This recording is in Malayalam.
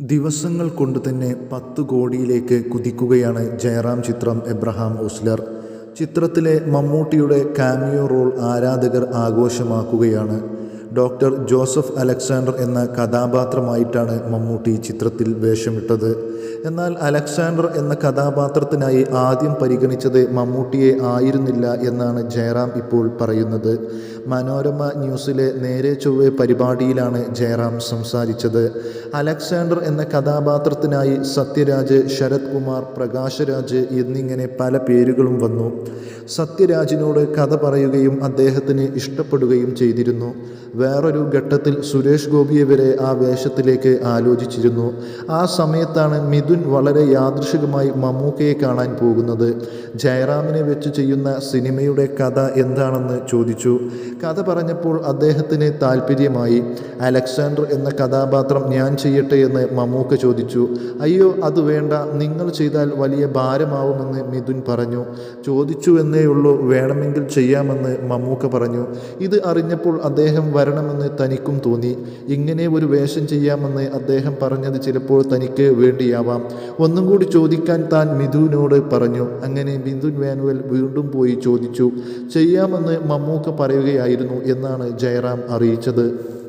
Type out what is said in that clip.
ദിവസങ്ങൾ കൊണ്ട് തന്നെ പത്ത് കോടിയിലേക്ക് കുതിക്കുകയാണ് ജയറാം ചിത്രം എബ്രഹാം ഓസ്ലർ. ചിത്രത്തിലെ മമ്മൂട്ടിയുടെ കാമിയോ റോൾ ആരാധകർ ആഘോഷമാക്കുകയാണ്. ഡോക്ടർ ജോസഫ് അലക്സാണ്ടർ എന്ന കഥാപാത്രമായിട്ടാണ് മമ്മൂട്ടി ചിത്രത്തിൽ വേഷമിട്ടത്. എന്നാൽ അലക്സാണ്ടർ എന്ന കഥാപാത്രത്തിനായി ആദ്യം പരിഗണിച്ചത് മമ്മൂട്ടിയെ ആയിരുന്നില്ല എന്നാണ് ജയറാം ഇപ്പോൾ പറയുന്നത്. മനോരമ ന്യൂസിലെ നേരെ ചൊവ്വെ പരിപാടിയിലാണ് ജയറാം സംസാരിച്ചത്. അലക്സാണ്ടർ എന്ന കഥാപാത്രത്തിനായി സത്യരാജ് ശരത് കുമാർ പ്രകാശരാജ് എന്നിങ്ങനെ പല പേരുകളും വന്നു. സത്യരാജിനോട് കഥ പറയുകയും അദ്ദേഹത്തിന് ഇഷ്ടപ്പെടുകയും ചെയ്തിരുന്നു. വേറൊരു ഘട്ടത്തിൽ സുരേഷ് ഗോപിയെ വരെ ആ വേഷത്തിലേക്ക് ആലോചിച്ചിരുന്നു. ആ സമയത്താണ് മിഥുൻ വളരെ യാദൃശികമായി മമ്മൂക്കയെ കാണാൻ പോകുന്നത്. ജയറാമിനെ വെച്ച് ചെയ്യുന്ന സിനിമയുടെ കഥ എന്താണെന്ന് ചോദിച്ചു. കഥ പറഞ്ഞപ്പോൾ അദ്ദേഹത്തിന് താല്പര്യമായി അലക്സാണ്ടർ എന്ന കഥാപാത്രം ഞാൻ ചെയ്യട്ടെ എന്ന് മമ്മൂക്ക ചോദിച്ചു. അയ്യോ അത് വേണ്ട. നിങ്ങൾ ചെയ്താൽ വലിയ ഭാരമാവുമെന്ന് മിഥുൻ പറഞ്ഞു. ചോദിച്ചു ഉള്ളൂ വേണമെങ്കിൽ ചെയ്യാമെന്ന് മമ്മൂക്ക പറഞ്ഞു. ഇത് അറിഞ്ഞപ്പോൾ അദ്ദേഹം വരണമെന്ന് തനിക്കും തോന്നി. ഇങ്ങനെ ഒരു വേഷം ചെയ്യാമെന്ന് അദ്ദേഹം പറഞ്ഞത് ചിലപ്പോൾ തനിക്ക് വേണ്ടിയാവാം. ഒന്നും കൂടി ചോദിക്കാൻ താൻ മിഥുവിനോട് പറഞ്ഞു. അങ്ങനെ മിഥുൻ വാനുവൽ വീണ്ടും പോയി ചോദിച്ചു. ചെയ്യാമെന്ന് മമ്മൂക്ക പറയുകയായിരുന്നു എന്നാണ് ജയറാം അറിയിച്ചത്.